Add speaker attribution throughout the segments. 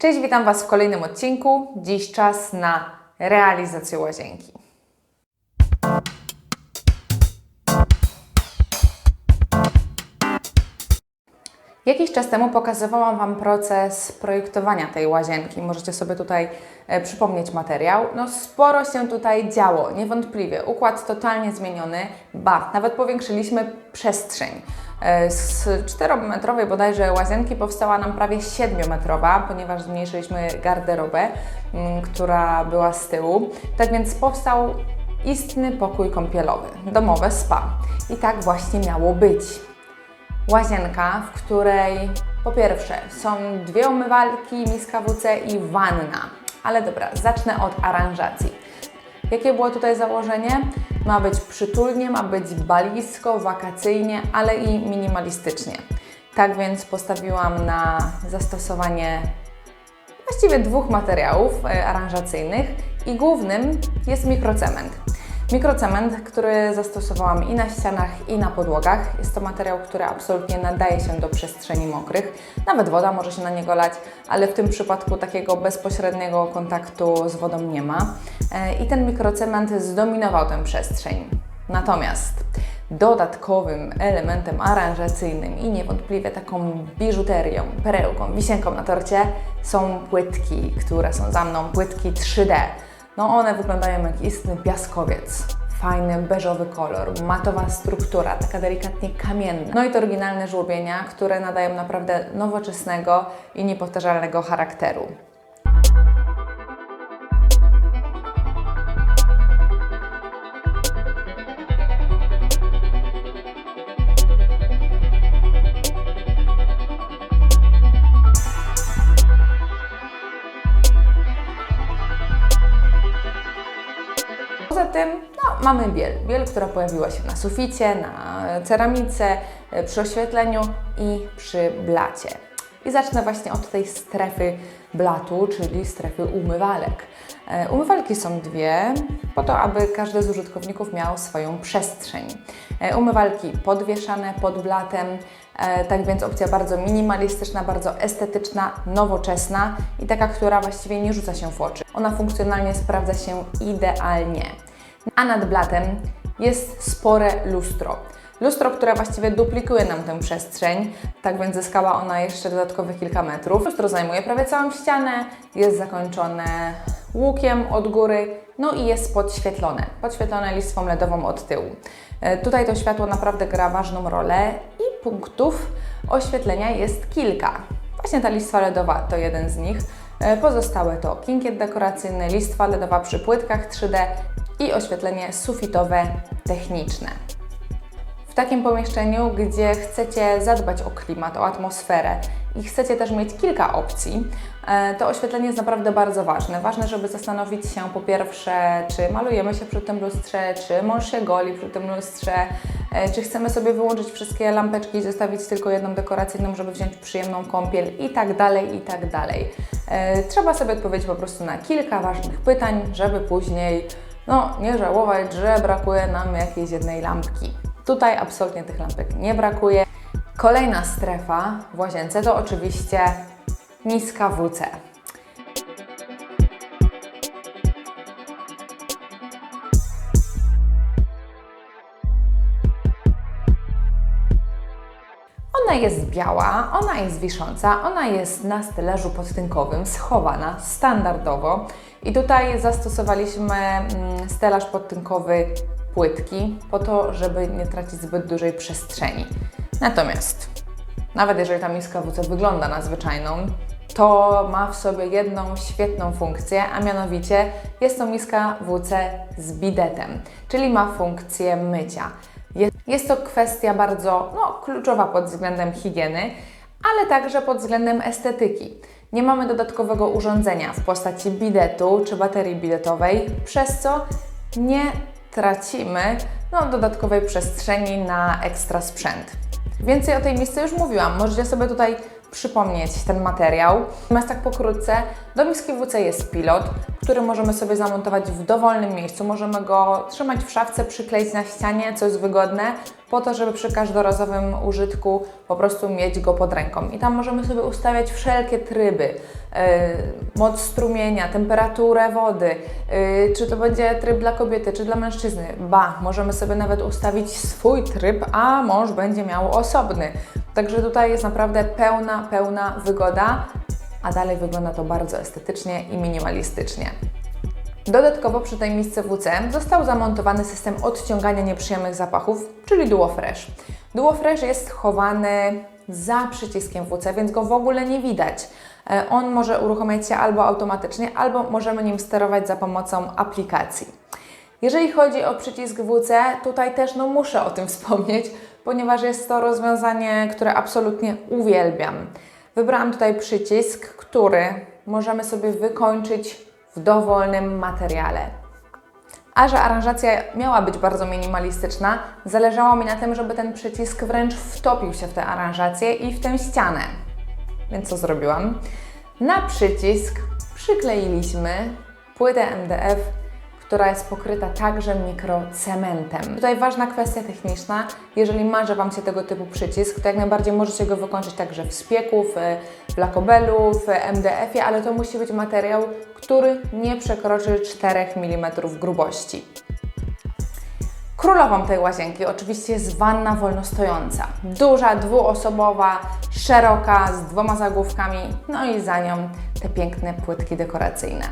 Speaker 1: Cześć, witam Was w kolejnym odcinku. Dziś czas na realizację łazienki. Jakiś czas temu pokazywałam Wam proces projektowania tej łazienki. Możecie sobie tutaj e, przypomnieć materiał. No sporo się tutaj działo, niewątpliwie. Układ totalnie zmieniony, ba, nawet powiększyliśmy przestrzeń. E, Z 4-metrowej bodajże łazienki powstała nam prawie 7-metrowa, ponieważ zmniejszyliśmy garderobę, m, która była z tyłu. Tak więc powstał istny pokój kąpielowy, domowe spa. I tak właśnie miało być łazienka, w której po pierwsze są dwie umywalki, miska WC i wanna. Ale dobra, zacznę od aranżacji. Jakie było tutaj założenie? Ma być przytulnie, ma być balisko, wakacyjnie, ale i minimalistycznie. Tak więc postawiłam na zastosowanie właściwie dwóch materiałów e, aranżacyjnych i głównym jest mikrocement. Mikrocement, który zastosowałam i na ścianach, i na podłogach. Jest to materiał, który absolutnie nadaje się do przestrzeni mokrych. Nawet woda może się na niego lać, ale w tym przypadku takiego bezpośredniego kontaktu z wodą nie ma. E, I ten mikrocement zdominował tę przestrzeń. Natomiast dodatkowym elementem aranżacyjnym i niewątpliwie taką biżuterią, perełką, wisienką na torcie są płytki, które są za mną, płytki 3D. No one wyglądają jak istny piaskowiec. Fajny, beżowy kolor, matowa struktura, taka delikatnie kamienna. No i to oryginalne żłobienia, które nadają naprawdę nowoczesnego i niepowtarzalnego charakteru. Mamy biel. Biel, która pojawiła się na suficie, na ceramice, e, przy oświetleniu i przy blacie. I zacznę właśnie od tej strefy blatu, czyli strefy umywalek. E, Umywalki są dwie, po to, aby każdy z użytkowników miał swoją przestrzeń. E, Umywalki podwieszane pod blatem, tak więc opcja bardzo minimalistyczna, bardzo estetyczna, nowoczesna i taka, która właściwie nie rzuca się w oczy. Ona funkcjonalnie sprawdza się idealnie. A nad blatem jest spore lustro. Lustro, które właściwie duplikuje nam tę przestrzeń, tak więc zyskała ona jeszcze dodatkowych kilka metrów. Lustro zajmuje prawie całą ścianę, jest zakończone łukiem od góry, no i jest podświetlone. Podświetlone listwą LEDową od tyłu. E, Tutaj to światło naprawdę gra ważną rolę i punktów oświetlenia jest kilka. Właśnie ta listwa LEDowa to jeden z nich. E, Pozostałe to kinkiet dekoracyjny, listwa LEDowa przy płytkach 3D i oświetlenie sufitowe techniczne. W takim pomieszczeniu, gdzie chcecie zadbać o klimat, o atmosferę i chcecie też mieć kilka opcji, e, to oświetlenie jest naprawdę bardzo ważne. Ważne, żeby zastanowić się po pierwsze, czy malujemy się przy tym lustrze, czy mąż się goli przy tym lustrze, e, czy chcemy sobie wyłączyć wszystkie lampeczki i zostawić tylko jedną dekoracyjną, żeby wziąć przyjemną kąpiel i tak dalej, i tak dalej. E, Trzeba sobie odpowiedzieć po prostu na kilka ważnych pytań, żeby później no, nie żałować, że brakuje nam jakiejś jednej lampki. Tutaj absolutnie tych lampek nie brakuje. Kolejna strefa w łazience to oczywiście niska WC. Jest biała, ona jest wisząca, ona jest na stelażu podtynkowym, schowana standardowo. I tutaj zastosowaliśmy mm, stelaż podtynkowy płytki po to, żeby nie tracić zbyt dużej przestrzeni. Natomiast, nawet jeżeli ta miska WC wygląda na zwyczajną, to ma w sobie jedną świetną funkcję, a mianowicie jest to miska WC z bidetem, czyli ma funkcję mycia. Jest, to kwestia bardzo no, kluczowa pod względem higieny, ale także pod względem estetyki. Nie mamy dodatkowego urządzenia w postaci bidetu czy baterii bidetowej, przez co nie tracimy no, dodatkowej przestrzeni na ekstra sprzęt. Więcej o tej misce już mówiłam. Możecie sobie tutaj przypomnieć ten materiał. Natomiast tak pokrótce, do miski WC jest pilot, który możemy sobie zamontować w dowolnym miejscu. Możemy go trzymać w szafce, przykleić na ścianie, co jest wygodne, po to, żeby przy każdorazowym użytku po prostu mieć go pod ręką. I tam możemy sobie ustawiać wszelkie tryby, yy, moc strumienia, temperaturę wody, yy, czy to będzie tryb dla kobiety, czy dla mężczyzny. Ba, możemy sobie nawet ustawić swój tryb, a mąż będzie miał osobny. Także tutaj jest naprawdę pełna, pełna wygoda, a dalej wygląda to bardzo estetycznie i minimalistycznie. Dodatkowo przy tej misce WC został zamontowany system odciągania nieprzyjemnych zapachów, czyli Duo Fresh. Duo Fresh jest chowany za przyciskiem WC, więc go w ogóle nie widać. E, On może uruchamiać się albo automatycznie, albo możemy nim sterować za pomocą aplikacji. Jeżeli chodzi o przycisk WC, tutaj też no muszę o tym wspomnieć, ponieważ jest to rozwiązanie, które absolutnie uwielbiam. Wybrałam tutaj przycisk, który możemy sobie wykończyć w dowolnym materiale. A że aranżacja miała być bardzo minimalistyczna, zależało mi na tym, żeby ten przycisk wręcz wtopił się w tę aranżację i w tę ścianę. Więc co zrobiłam? Na przycisk przykleiliśmy płytę MDF, która jest pokryta także mikrocementem. Tutaj ważna kwestia techniczna. Jeżeli marzy Wam się tego typu przycisk, to jak najbardziej możecie go wykończyć także w spieku, w, w lakobelu, w MDF-ie, ale to musi być materiał, który nie przekroczy 4 mm grubości. Królową tej łazienki oczywiście jest wanna wolnostojąca. Duża, dwuosobowa, szeroka, z dwoma zagłówkami, no i za nią te piękne płytki dekoracyjne.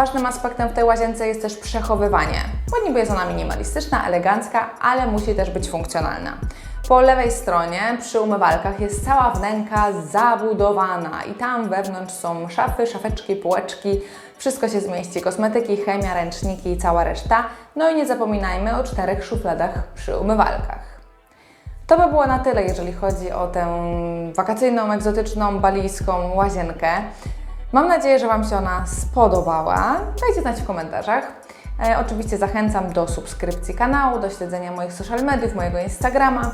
Speaker 1: Ważnym aspektem w tej łazience jest też przechowywanie, bo niby jest ona minimalistyczna, elegancka, ale musi też być funkcjonalna. Po lewej stronie przy umywalkach jest cała wnęka zabudowana i tam wewnątrz są szafy, szafeczki, półeczki, wszystko się zmieści, kosmetyki, chemia, ręczniki i cała reszta. No i nie zapominajmy o czterech szufladach przy umywalkach. To by było na tyle, jeżeli chodzi o tę wakacyjną, egzotyczną, balijską łazienkę. Mam nadzieję, że Wam się ona spodobała. Dajcie znać w komentarzach. E, oczywiście zachęcam do subskrypcji kanału, do śledzenia moich social mediów, mojego Instagrama.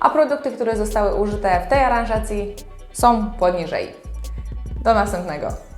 Speaker 1: A produkty, które zostały użyte w tej aranżacji są poniżej. Do następnego.